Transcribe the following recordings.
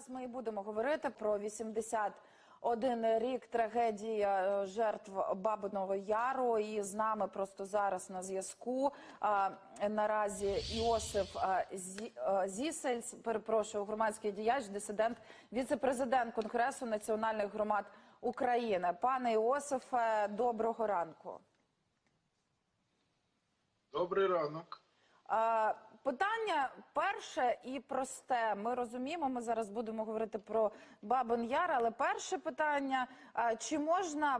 Зараз ми і будемо говорити про 81 рік трагедії е, жертв Бабиного Яру. І з нами просто зараз на зв'язку а, наразі Іосиф а, Зісельс, перепрошую, громадський діяч, дисидент, віце-президент Конгресу національних громад України. Пане Іосифе, доброго ранку. Добрий ранок. Питання перше і просте. Ми розуміємо, ми зараз будемо говорити про Бабин Яр, але перше питання: чи можна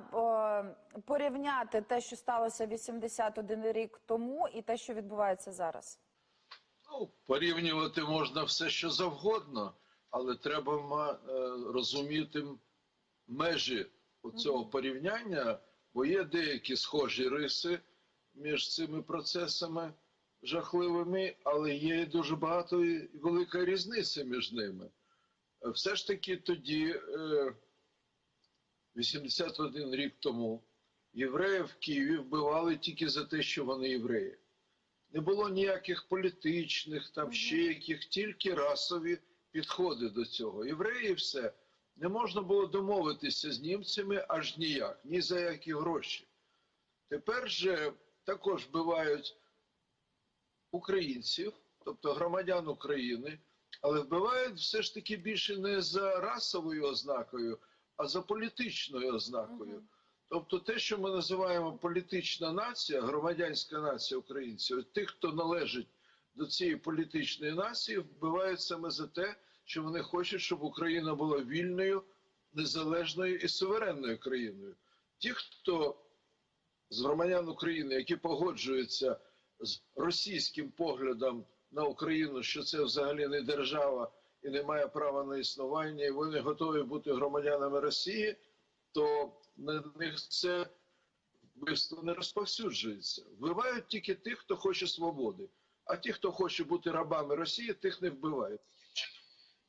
порівняти те, що сталося 81 рік тому, і те, що відбувається зараз? Ну, порівнювати можна все, що завгодно, але треба е, розуміти межі цього порівняння, бо є деякі схожі риси між цими процесами жахливими, але є дуже багато і велика різниця між ними. Е, Все ж таки тоді, е, 81 рік тому, євреїв в Києві вбивали тільки за те, що вони євреї. Не було ніяких політичних, там ще яких, тільки расові підходи до цього. Євреї все. Не можна було домовитися з німцями аж ніяк, ні за які гроші. Тепер же також вбивають українців, тобто громадян України, але вбивають все ж таки більше не за расовою ознакою, а за політичною ознакою. Тобто те, що ми називаємо політична нація, громадянська нація українців, тих, хто належить до цієї політичної нації, вбивають саме за те, що вони хочуть, щоб Україна була вільною, незалежною і суверенною країною. Ті, хто з громадян України, які погоджуються з російським поглядом на Україну, що це взагалі не держава і не має права на існування, і вони готові бути громадянами Росії, то на них це вбивство не розповсюджується. Вбивають тільки тих, хто хоче свободи. А ті, хто хоче бути рабами Росії, тих не вбивають.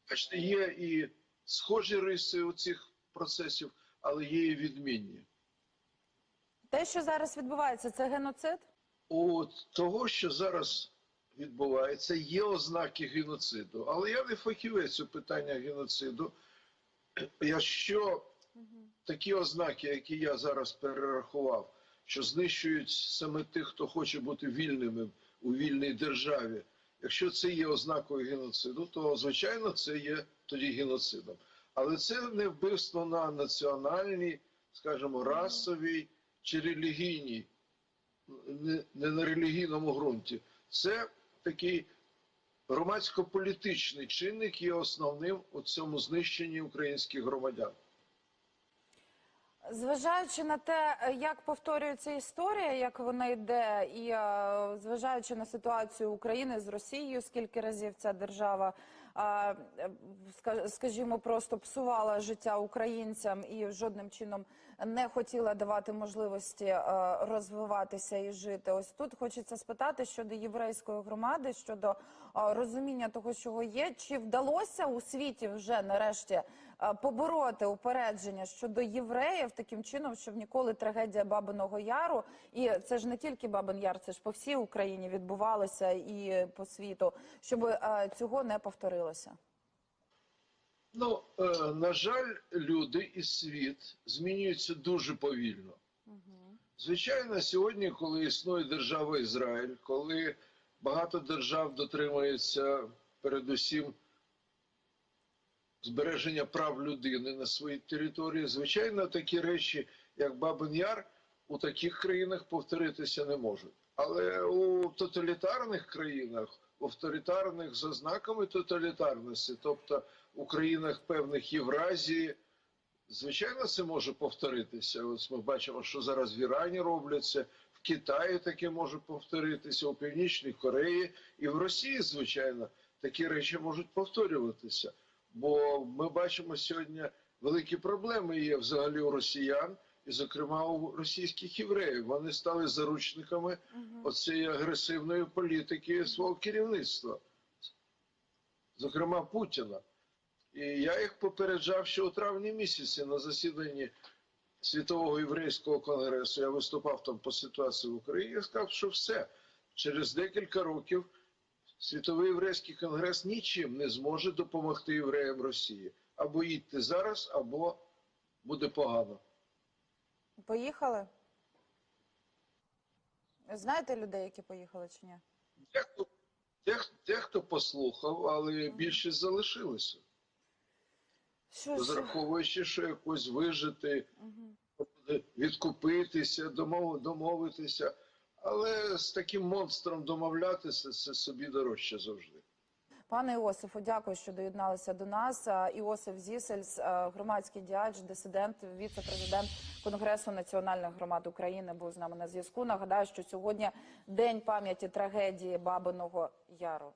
Бачите, є і схожі риси у цих процесів, але є і відмінні. Те, що зараз відбувається, це геноцид? У того, що зараз відбувається, є ознаки геноциду. Але я не фахівець у питання геноциду. Якщо такі ознаки, які я зараз перерахував, що знищують саме тих, хто хоче бути вільними у вільній державі, якщо це є ознакою геноциду, то звичайно це є тоді геноцидом. Але це не вбивство на національній, скажімо, расовій чи релігійній не, на релігійному ґрунті. Це такий громадсько-політичний чинник є основним у цьому знищенні українських громадян. Зважаючи на те, як повторюється історія, як вона йде, і е, зважаючи на ситуацію України з Росією, скільки разів ця держава, е, скажімо, просто псувала життя українцям і жодним чином не хотіла давати можливості е, розвиватися і жити. Ось тут хочеться спитати щодо єврейської громади, щодо розуміння того, чого є, чи вдалося у світі вже нарешті побороти упередження щодо євреїв таким чином, щоб ніколи трагедія Бабиного Яру, і це ж не тільки Бабин Яр, це ж по всій Україні відбувалося і по світу, щоб е, цього не повторилося. Ну, е, на жаль, люди і світ змінюються дуже повільно. Звичайно, сьогодні, коли існує держава Ізраїль, коли багато держав дотримуються передусім збереження прав людини на своїй території, звичайно, такі речі, як Бабин Яр, у таких країнах повторитися не можуть. Але у тоталітарних країнах, авторитарних за знаками тоталітарності, тобто у країнах певних Євразії, звичайно, це може повторитися. Ось ми бачимо, що зараз в Ірані робляться, в Китаї таке може повторитися, у Північній Кореї і в Росії, звичайно, такі речі можуть повторюватися. Бо ми бачимо сьогодні великі проблеми є взагалі у росіян, і, зокрема, у російських євреїв. Вони стали заручниками оцієї агресивної політики свого керівництва, зокрема Путіна. І я їх попереджав, що у травні місяці на засіданні Світового єврейського конгресу я виступав там по ситуації в Україні. Я сказав, що все через декілька років Світовий єврейський конгрес нічим не зможе допомогти євреям Росії. Або їдьте зараз, або буде погано. Поїхали? Знаєте людей, які поїхали чи ні? Дехто, дех, дехто послухав, але більшість залишилося. Що? Розраховуючи, що якось вижити, Мгм. відкупитися, домов, домовитися. Але з таким монстром домовлятися це собі дорожче завжди. Пане Іосифу, дякую, що доєдналися до нас. Іосиф Зісельс, громадський діяч, дисидент, віце-президент Конгресу національних громад України, був з нами на зв'язку. Нагадаю, що сьогодні день пам'яті трагедії Бабиного Яру.